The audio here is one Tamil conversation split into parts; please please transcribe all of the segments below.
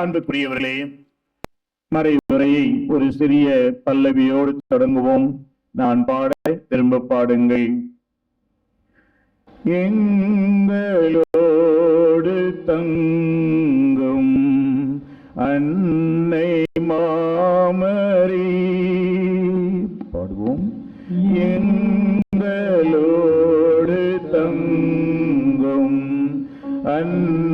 அன்புக்குரியவர்களே மறைவுரையை ஒரு சிறிய பல்லவியோடு தொடங்குவோம். நான் பாட திரும்ப பாடுங்கள். எங்களோடு தங்கும் அன்னை மாமரி. பாடுவோம். எங்களோடு தங்கும் அன்னை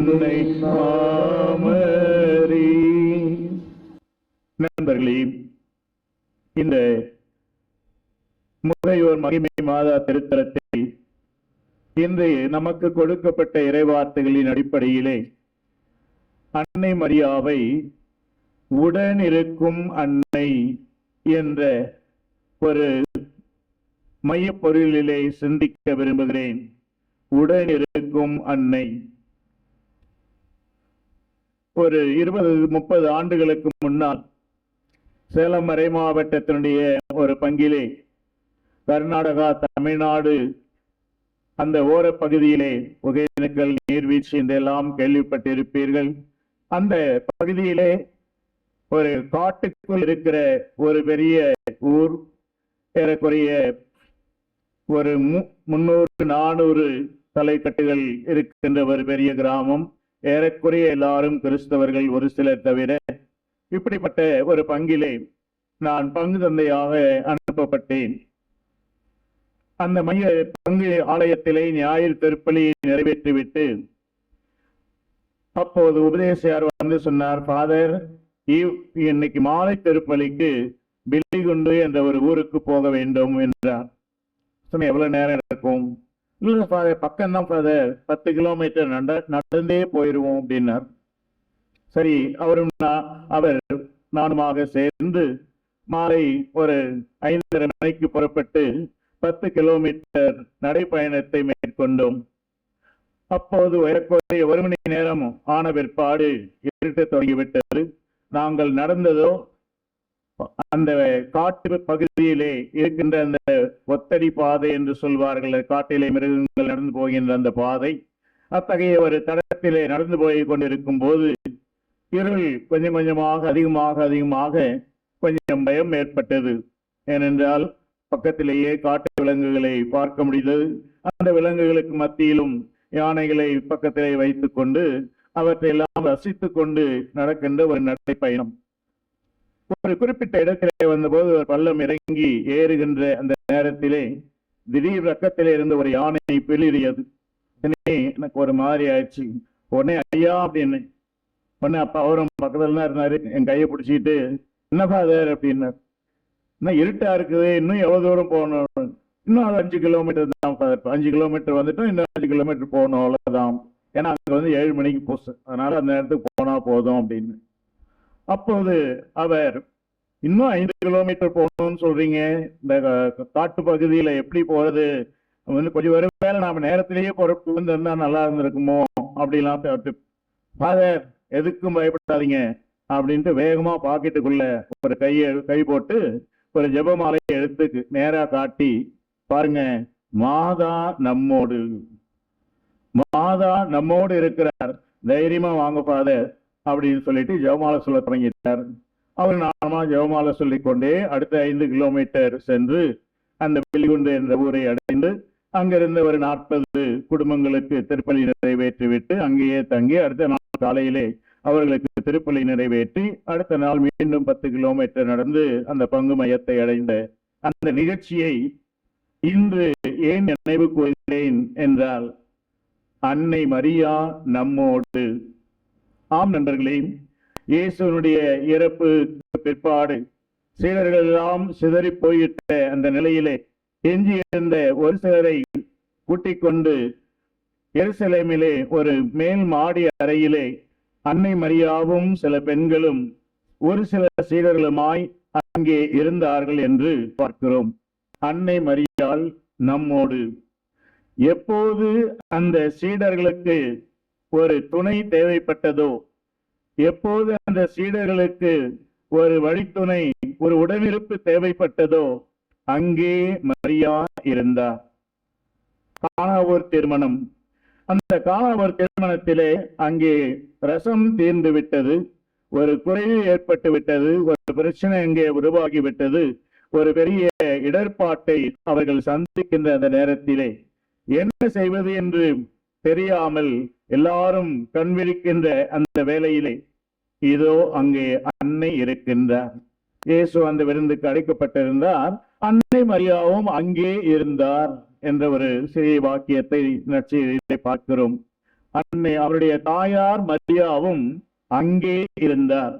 உன்னை மாமரி நண்பர்களே இந்த முறையோர் மகிமை மாதா திருத்தலத்தில் இன்று நமக்கு கொடுக்கப்பட்ட இறைவார்த்தைகளின் அடிப்படையிலே அன்னை மரியாவை உடனிருக்கும் அன்னை என்ற ஒரு மையப்பொருளிலே சிந்திக்க விரும்புகிறேன். உடனிருக்கும் அன்னை. ஒரு இருபது முப்பது ஆண்டுகளுக்கு முன்னால் சேலம் மறை மாவட்டத்தினுடைய ஒரு பங்கிலே கர்நாடகா தமிழ்நாடு அந்த ஓரப்பகுதியிலே ஒகேனக்கல் நீர்வீழ்ச்சி என்றெல்லாம் கேள்விப்பட்டிருப்பீர்கள். அந்த பகுதியிலே ஒரு காட்டுக்குள் இருக்கிற ஒரு பெரிய ஊர் ஏறக்குறைய ஒரு மு- முன்னூறு நானூறு தலைக்கட்டுகள் இருக்கின்ற ஒரு பெரிய கிராமம். ஏறக்குறைய எல்லாரும் கிறிஸ்தவர்கள் ஒரு சிலர் தவிர இப்படிப்பட்ட ஒரு பங்கிலே நான் பங்கு தந்தையாக அனுப்பப்பட்டேன். அந்த மைய பங்கு ஆலயத்திலே ஞாயிறு திருப்பலியை நிறைவேற்றிவிட்டு அப்போது உபதேசியார் வந்து சொன்னார் ஃபாதர் இன்னைக்கு மாலை திருப்பலிக்கு பில்லிகுண்டு என்ற ஒரு ஊருக்கு போக வேண்டும் என்றார். எவ்வளவு நேரம் இருக்கும் இல்லை ஃபாதர் பக்கம்தான் ஃபாதர் பத்து கிலோமீட்டர் நட நடந்தே போயிடுவோம் அப்படின்னார். சரி அவரும் அவர் நானுமாக சேர்ந்து மாலை ஒரு ஐந்தரை மணிக்கு புறப்பட்டு பத்து கிலோமீட்டர் நடைப்பயணத்தை மேற்கொண்டோம். அப்போது ஏறக்குறைய ஒரு மணி நேரம் ஆன பிற்பாடு இருட்ட தொடங்கிவிட்டது. நாங்கள் நடந்ததோ அந்த காட்டு பகுதியிலே இருக்கின்ற அந்த ஒத்தடி பாதை என்று சொல்வார்கள். காட்டிலே மிருகங்கள் நடந்து போகின்ற அந்த பாதை. அத்தகைய ஒரு தடத்திலே நடந்து போய் கொண்டிருக்கும் போது இருள் கொஞ்சம் கொஞ்சமாக அதிகமாக அதிகமாக கொஞ்சம் பயம் ஏற்பட்டது. ஏனென்றால் பக்கத்திலேயே காட்டு விலங்குகளை பார்க்க முடிந்தது. அந்த விலங்குகளுக்கு மத்தியிலும் யானைகளை பக்கத்திலே வைத்துக்கொண்டு அவற்றையெல்லாம் ரசித்துக் கொண்டு நடக்கின்ற ஒரு நடைப்பயணம். ஒரு குறிப்பிட்ட இடத்திலே வந்தபோது ஒரு பள்ளம் இறங்கி ஏறுகின்ற அந்த நேரத்திலே திடீர் ரக்கத்திலே இருந்த ஒரு யானை பிளிறியது. எனக்கு ஒரு மாதிரி ஆயிடுச்சு. உடனே ஐயா அப்படின்னு. உடனே அப்பா அவரும் பக்கத்துல தான் இருந்தாரு. என் கையை பிடிச்சிட்டு என்ன ஃபாதர் அப்படின்னார். இன்னும் இருட்டா இருக்குது. இன்னும் எவ்வளவு தூரம் போகணும்? இன்னும் அது அஞ்சு கிலோமீட்டர் தான் ஃபாதர். அஞ்சு கிலோமீட்டர் வந்துட்டோம். இன்னும் அஞ்சு கிலோமீட்டர் போகணும் அவ்வளவுதான். ஏன்னா அங்க வந்து ஏழு மணிக்கு போஸ் அதனால அந்த நேரத்துக்கு போனா போதும் அப்படின்னு. அப்போது அவர் இன்னும் ஐந்து கிலோமீட்டர் போகணும்னு சொல்றீங்க. இந்த காட்டு பகுதியில எப்படி போறது? வந்து கொஞ்சம் வரும் வேலை நாம நேரத்திலேயே வந்து வந்திருந்தா நல்லா இருந்திருக்குமோ? அப்படிலாம் ஃபாதர் எதுக்கும் பயப்படாதீங்க. அப்படின்ட்டு வேகமா பாக்கெட்டுக்குள்ள ஒரு கையை கை போட்டு ஒரு ஜெபமாலையை எடுத்து நேரா காட்டி பாருங்க மாதா நம்மோடு மாதா நம்மோடு இருக்கிறார். தைரியமா வாங்க ஃபாதர். அப்படின்னு சொல்லிட்டு ஜெவமாலை சொல்ல தொடங்கிட்டார். அவர் நாம ஜெவமாலை சொல்லிக்கொண்டே அடுத்த ஐந்து கிலோமீட்டர் சென்று அந்த வெள்ளிகுண்டு என்ற ஊரை அடைந்து அங்கிருந்து ஒரு நாற்பது குடும்பங்களுக்கு திருப்பலி நிறைவேற்றிவிட்டு அங்கேயே தங்கி அடுத்த நாள் காலையிலே அவர்களுக்கு திருப்பலி நிறைவேற்றி அடுத்த நாள் மீண்டும் பத்து கிலோமீட்டர் நடந்து அந்த பங்கு மையத்தை அடைந்த அந்த நிகழ்ச்சியை இன்று ஏன் நினைவு கூறுகிறேன் என்றால் அன்னை மரியா நம்மோடு ஆம் நண்பர்களே இயேசுவனுடைய இறப்பு பிற்பாடு சீடர்கள் எல்லாம் சிதறி போயிட்ட அந்த நிலையிலே எஞ்சி இருந்த ஒரு சிலரை கூட்டிக் கொண்டு எருசலேமிலே ஒரு மேல் மாடி அறையிலே அன்னை மரியாவும் சில பெண்களும் ஒரு சில சீடர்களுமாய் அங்கே இருந்தார்கள் என்று பார்க்கிறோம். அன்னை மரியால் நம்மோடு. எப்போது அந்த சீடர்களுக்கு ஒரு துணை தேவைப்பட்டதோ? எப்போது அந்த சீடர்களுக்கு ஒரு வழித்துணை ஒரு உடனிருப்பு தேவைப்பட்டதோ அங்கே மரியா இருந்தார் காணாவூர் திருமணம். அந்த காணாவூர் திருமணத்திலே அங்கே ரசம் தீர்ந்து விட்டது ஒரு குறைவு ஏற்பட்டு விட்டது ஒரு பிரச்சனை அங்கே உருவாகி விட்டது ஒரு பெரிய இடர்பாட்டை அவர்கள் சந்திக்கின்ற அந்த நேரத்திலே. என்ன செய்வது என்று தெரியாமல் எல்லாரும் கண்விழிக்கின்ற அந்த வேலையிலே இதோ அங்கே அன்னை இருக்கின்றார். இயேசு அந்த விருந்துக்கு அழைக்கப்பட்டிருந்தார் அன்னை மரியாவும் அங்கே இருந்தார் என்ற ஒரு சிறிய வாக்கியத்தை நற்செய்தியிலே பார்க்கிறோம். அன்னை அவருடைய தாயார் மரியாவும் அங்கே இருந்தார்.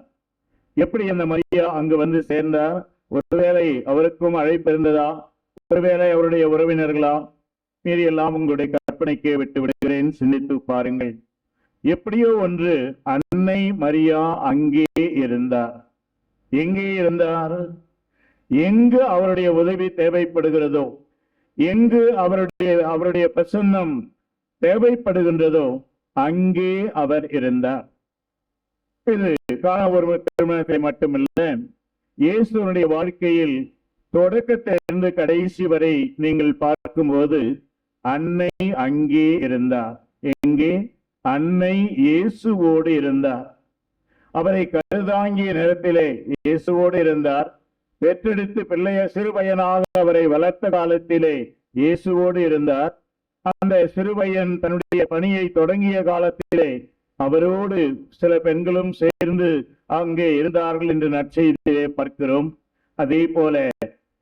எப்படி அந்த மரியா அங்கு வந்து சேர்ந்தார்? ஒருவேளை அவருக்கும் அழைப்பு இருந்ததா? ஒருவேளை அவருடைய உறவினர்களா? மீறி எல்லாம் உங்களுடைய கற்பனைக்கே விட்டு விடுகிறேன் சிந்தித்து பாருங்கள். எப்படியோ ஒன்று அன்னை மரியா அங்கே இருந்தார். எங்கே இருந்தார்? எங்கு அவருடைய உதவி தேவைப்படுகிறதோ எங்கு அவருடைய அவருடைய பிரசன்னம் தேவைப்படுகின்றதோ அங்கே அவர் இருந்தார். இது காண ஒரு திருமணத்தை மட்டுமல்ல இயேசுனுடைய வாழ்க்கையில் தொடக்கத்திலிருந்து கடைசி வரை நீங்கள் பார்க்கும்போது அன்னை அங்கே இருந்தார். எங்கே? அன்னை இயேசுவோடு இருந்தார். அவரை கருதாங்கிய நேரத்திலே இயேசுவோடு இருந்தார். பெற்றெடுத்து பிள்ளைய சிறுபையனாக அவரை வளர்த்த காலத்திலே இயேசுவோடு இருந்தார். அந்த சிறுபையன் தன்னுடைய பணியை தொடங்கிய காலத்திலே அவரோடு சில பெண்களும் சேர்ந்து அங்கே இருந்தார்கள் என்று நற்செய்தியிலே பார்க்கிறோம். அதே போல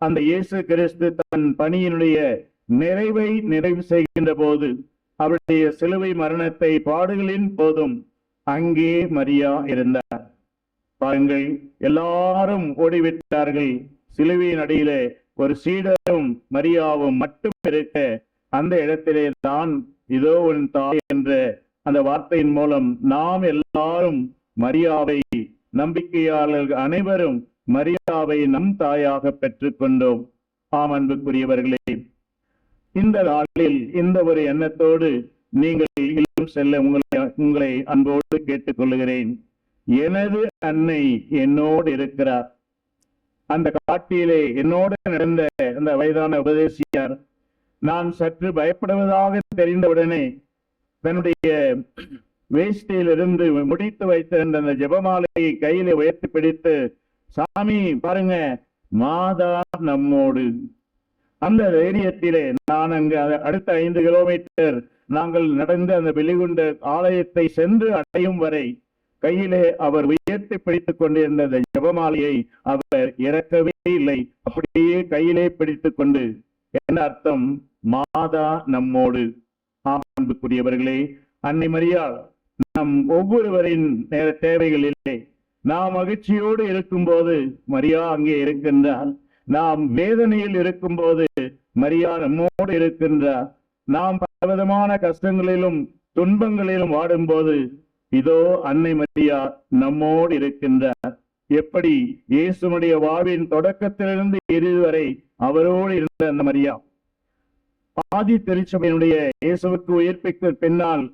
அந்த இயேசு கிறிஸ்து தன் பணியினுடைய நிறைவை நிறைவு செய்கின்ற போது அவருடைய சிலுவை மரணத்தை பாடுகளின் போதும் அங்கே மரியா இருந்தார். பாருங்கள் எல்லாரும் ஓடிவிட்டார்கள். சிலுவையின் அடியிலே ஒரு சீடரும் மரியாவும் மட்டும் இருக்க அந்த இடத்திலே தான் இதோ உன் தாய் என்ற அந்த வார்த்தையின் மூலம் நாம் எல்லாரும் மரியாவை நம்பிக்கையாளர்கள் அனைவரும் மரியாவை நம் தாயாக பெற்றுக்கொண்டோம். ஆம் அன்புக்குரியவர்களே இந்த நாளில் இந்த ஒரு எண்ணத்தோடு நீங்கள் செல்ல உங்களை உங்களை அன்போடு கேட்டுக்கொள்கிறேன். எனது அன்னை என்னோடு இருக்கிறார். அந்த காட்டிலே என்னோடு நடந்த அந்த வயதான உபதேசியார் நான் சற்று பயப்படுவதாக தெரிந்தவுடனே தன்னுடைய வேஷ்டியிலிருந்து முடித்து வைத்திருந்த அந்த ஜெபமாலையை கையில உயர்த்தி பிடித்து சாமி பாருங்க மாதா நம்மோடு அந்த தைரியத்திலே நான் அங்கு அடுத்த ஐந்து கிலோமீட்டர் நாங்கள் நடந்து அந்த வெளிகுண்ட ஆலயத்தை சென்று அடையும் வரை கையிலே அவர் உயர்த்தி பிடித்துக் கொண்டிருந்த அந்த ஜபமாலையை அவர் இறக்கவே இல்லை. அப்படியே கையிலே பிடித்துக் கொண்டு என்ன அர்த்தம்? மாதா நம்மோடு. அன்புக்குரியவர்களே அன்னை மரியாள் நம் ஒவ்வொருவரின் நேர தேவைகளிலே நாம் மகிழ்ச்சியோடு இருக்கும்போது மரியா அங்கே இருக்கின்றால் நாம் வேதனையில் இருக்கும்போது மரியா நம்மோடு இருக்கின்றார் நாம் பலவிதமான கஷ்டங்களிலும் துன்பங்களிலும் வாடும்போது இதோ அன்னை மரியா நம்மோடு இருக்கின்றார் எப்படி இயேசுனுடைய வாழ்வின் தொடக்கத்திலிருந்து இறுதி வரை அவரோடு இருந்த அந்த மரியா. ஆதி திருச்சபையினுடைய இயேசுவுக்கு உயிர்ப்பிக்க பின்னால்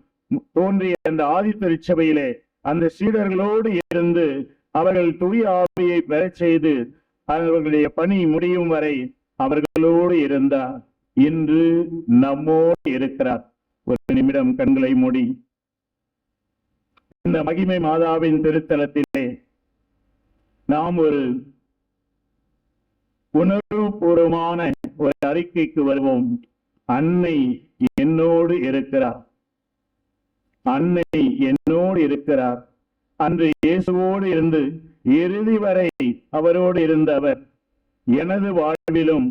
தோன்றிய அந்த ஆதி திருச்சபையிலே அந்த சீடர்களோடு இருந்து அவர்கள் தூய ஆவியை பெறச் செய்து அவர்களுடைய பணி முடியும் வரை அவர்களோடு இருந்தார். இன்று நம்மோடு இருக்கிறார். ஒரு நிமிடம் கண்களை மூடி. இந்த மகிமை மாதாவின் திருத்தலத்திலே நாம் ஒரு உணர்வுபூர்வமான ஒரு அறிக்கைக்கு வருவோம். அன்னை என்னோடு இருக்கிறார். அன்னை என்னோடு இருக்கிறார். அன்று இயேசுவோடு இருந்து இறுதி வரை அவரோடு இருந்தவர். எனது வாழ்விலும்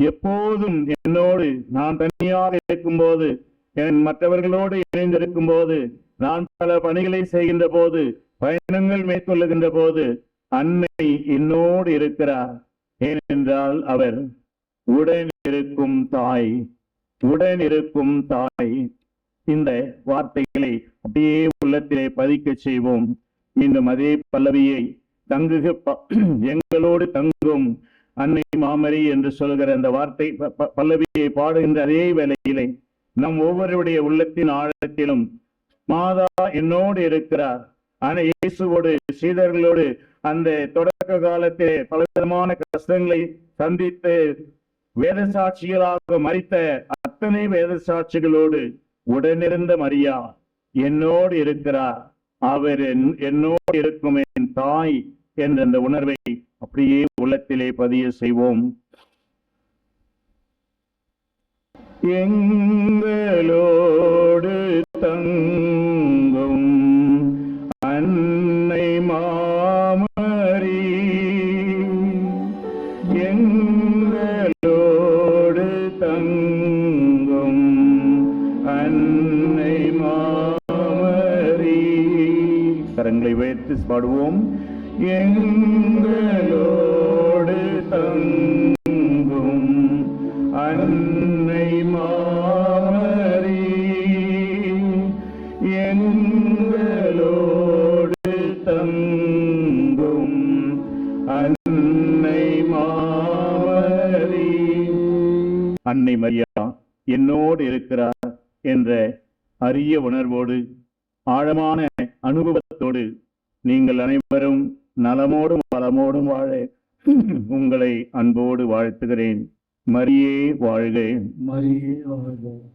எப்போதும் என்னோடு நான் தனியாக இருக்கும்போது என் மற்றவர்களோடு இணைந்திருக்கும் போது நான் பல பணிகளை செய்கின்ற போது பயணங்கள் மேற்கொள்ளுகின்ற போது அன்னை என்னோடு இருக்கிறார். ஏனென்றால் அவர் உடன் இருக்கும் தாய் உடன் இருக்கும் தாய். இந்த வார்த்தைகளை அப்படியே உள்ளத்திலே பதிக்க செய்வோம். மீண்டும் அதே பல்லவியை தங்குக எங்களோடு தங்கும் அன்னை மாமரி என்று சொல்கிற அந்த வார்த்தை ப- ப- பல்லவியை பாடுகின்ற அதே வேளையிலே நம் ஒவ்வொருடைய உள்ளத்தின் ஆழத்திலும் மாதா என்னோடு இருக்கிறார். ஆனா இயேசுவோடு சீடர்களோடு அந்த தொடக்க காலத்திலே பலவிதமான கஷ்டங்களை சந்தித்து வேத சாட்சிகளாக மறித்த அத்தனை வேத சாட்சிகளோடு உடனிருந்த மரியா என்னோடு இருக்கிறார். அவர் என்- என்னோடு இருக்கும் என் தாய் என்ற அந்த உணர்வை அப்படியே உள்ளத்திலே பதிய செய்வோம். எங்களோடு தங்கும் அன்னை மாமரி கரங்களை பாடுவோம் எங்களோடு தங்கும் அன்னை மாமரி எங்களோடு தங்கும் அன்னை மாமரி. அன்னை மரியா என்னோடு இருக்கிறார் என்ற அரிய உணர்வோடு ஆழமான அனுபவத்தோடு நீங்கள் அனைவரும் நலமோடும் வளமோடும் வாழ உங்களை அன்போடு வாழ்த்துகிறேன். மரியே வாழ்க. மரியே வாழ்க.